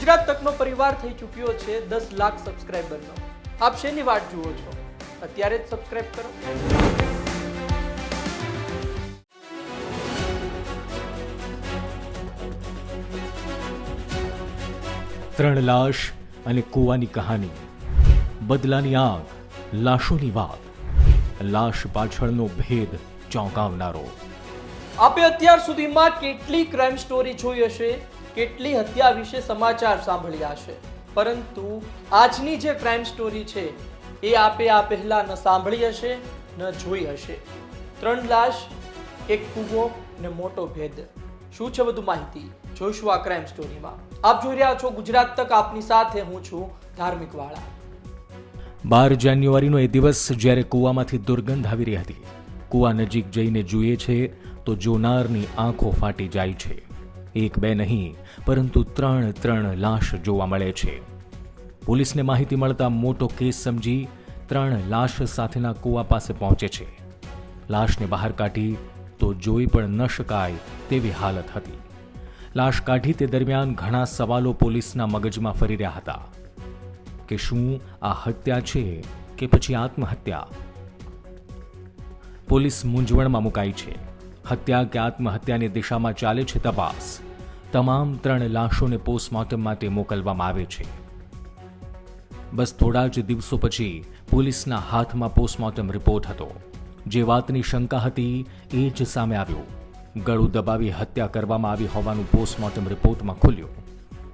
ગુજરાત તકનો પરિવાર થઈ ચૂક્યો છે દસ લાખ સબસ્ક્રાઈબરનો આપ શેની વાટ જુઓ છો? અત્યારે જ સબસ્ક્રાઈબ કરો. ત્રણ લાશ અને કૂવાની કહાની. બદલાની આગ લાશોની વાત. લાશ પાછળનો ભેદ ચોંકાવનારો. આપે અત્યાર સુધીમાં કેટલી ક્રાઇમ સ્ટોરી જોઈ હશે? કેટલી હત્યા વિશે સમાચાર સાંભળ્યા છે. પરંતુ આજની જે ક્રાઇમ સ્ટોરી છે, એ આપે આ પહેલા ન સાંભળી હશે, ન જોઈ હશે. ત્રણ લાશ, એક કૂવો ને મોટો ભેદ. શું છે વધુ માહિતી? જોઈશું આ ક્રાઇમ સ્ટોરીમાં આપ જોઈ રહ્યા છો ગુજરાત તક, આપની સાથે હું છું ધાર્મિક વાળા. બાર જાન્યુઆરીનો એ દિવસ જ્યારે કૂવામાંથી દુર્ગંધ આવી રહી હતી. કૂવા નજીક જઈને જોઈએ છે, તો જોનારની આંખો ફાટી જાય છે. એક બે નહીં, પરંતુ ત્રણ ત્રણ લાશ જોવા મળે છે. પોલીસને માહિતી મળતા મોટો કેસ સમજી ત્રણ લાશ સાથેના કૂવા પાસે પહોંચે છે. લાશને બહાર કાઢી તો જોઈ પણ ન શકાય તેવી હાલત હતી. લાશ કાઢી તે દરમિયાન ઘણા સવાલો પોલીસના મગજમાં ફરી રહ્યા હતા. કે શું આ હત્યા છે કે પછી આત્મહત્યા? પોલીસ મૂંઝવણમાં મુકાઈ છે. હત્યા કે આત્મહત્યાની દિશામાં ચાલે છે તપાસ. તમામ ત્રણ લાશોને પોસ્ટમોર્ટમ માટે મોકલવામાં આવે છે. બસ થોડા જ દિવસો પછી પોલીસના હાથમાં પોસ્ટમોર્ટમ રિપોર્ટ હતો. જે વાતની શંકા હતી એ જ સામે આવ્યું. ગળું દબાવી હત્યા કરવામાં આવી હોવાનું પોસ્ટમોર્ટમ રિપોર્ટમાં ખુલ્યું.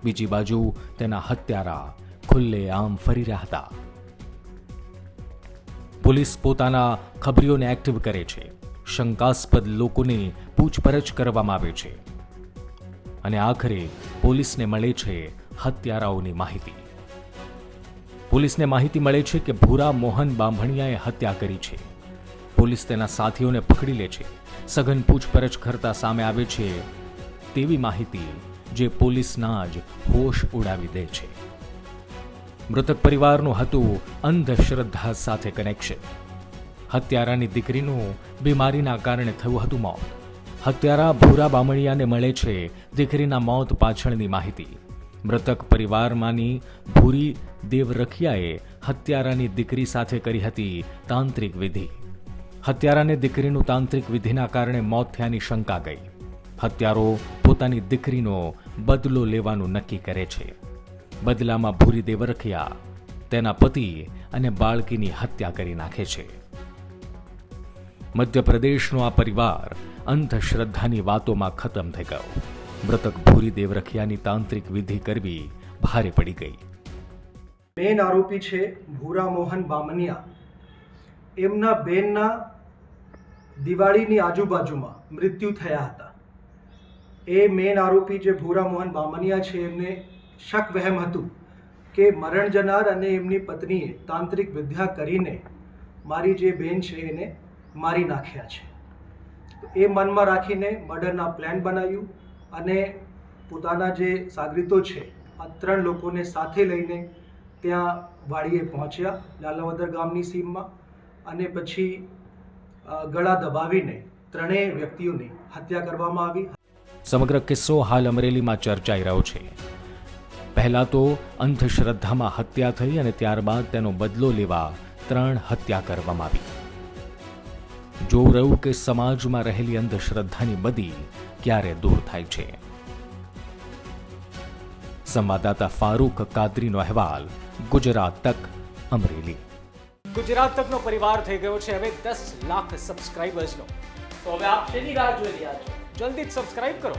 બીજી બાજુ તેના હત્યારા ખુલ્લે આમ ફરી રહ્યા હતા. પોલીસ પોતાના ખબરીઓને એક્ટિવ કરે છે. શંકાસ્પદ લોકોને પૂછપરછ કરવામાં આવે છે. અને આખરે પોલીસને મળે છે હત્યારાઓની માહિતી. પોલીસને માહિતી મળે છે કે ભૂરા મોહન બાંભણિયાએ હત્યા કરી છે. પોલીસ તેના સાથીઓને પકડી લે છે. સઘન પૂછપરછ કરતા સામે આવે છે તેવી માહિતી જે પોલીસના જ હોશ ઉડાવી દે છે. મૃતક પરિવારનું હતું અંધશ્રદ્ધા સાથે કનેક્શન હત્યારાની દીકરીનું બીમારીના કારણે થયું હતું મોત. હત્યારા ભૂરા બામણિયાને મળે છે દીકરીના મોત પાછળની માહિતી. મૃતક પરિવારમાંની ભૂરી દેવરખિયાએ હત્યારાની દીકરી સાથે કરી હતી તાંત્રિક વિધિ. હત્યારાને દીકરીનું તાંત્રિક વિધિના કારણે મોત થયાની શંકા ગઈ. હત્યારો પોતાની દીકરીનો બદલો લેવાનું નક્કી કરે છે. બદલામાં ભૂરી દેવરખિયા તેના પતિ અને બાળકીની હત્યા કરી નાખે છે. મધ્યપ્રદેશનો આ પરિવાર અંધશ્રદ્ધાની વાતોમાં ખતમ થઈ ગયો. મૃતક ભૂરી દેવરખિયાની તાંત્રિક વિધિ કરવી ભારે પડી ગઈ. મેન આરોપી છે ભૂરા મોહન બામનિયા. એમના બેનના દિવાળીની આજુબાજુમાં મૃત્યુ થયા હતા. એ મેન આરોપી જે ભૂરા મોહન બામનિયા છે, એમને શક વહેમ હતું કે મરણ જનાર અને એમની પત્નીએ તાંત્રિક વિદ્યા કરીને મારી જે બેન છે એને મારી નાખ્યા છે. એ મનમાં રાખીને મર્ડરના પ્લાન બનાવ્યું અને પોતાના જે સાગરીતો છે, આ ત્રણ લોકોને સાથે લઈને ત્યાં વાડીએ પહોંચ્યા લાલાવદર ગામની સીમમાં અને પછી ગળા દબાવીને ત્રણેય વ્યક્તિઓની હત્યા કરવામાં આવી. સમગ્ર કિસ્સો હાલ અમરેલીમાં ચર્ચાઈ રહ્યો છે. પહેલાં તો અંધશ્રદ્ધામાં હત્યા થઈ અને ત્યારબાદ તેનો બદલો લેવા ત્રણ હત્યા કરવામાં આવી. જોવું રહ્યું કે સમાજમાં રહેલી અંધશ્રદ્ધાની બદી ક્યારે દૂર થાય છે? સંવાદદાતા ફારૂક કાદરીનો અહેવાલ, ગુજરાત તક, અમરેલી. ગુજરાત તકનો પરિવાર થઈ ગયો છે હવે દસ લાખ સબસ્ક્રાઇબર્સનો તો હવે આપ શેની રાહ જોઈ રહ્યા છો? જલ્દી જ સબસ્ક્રાઇબ કરો.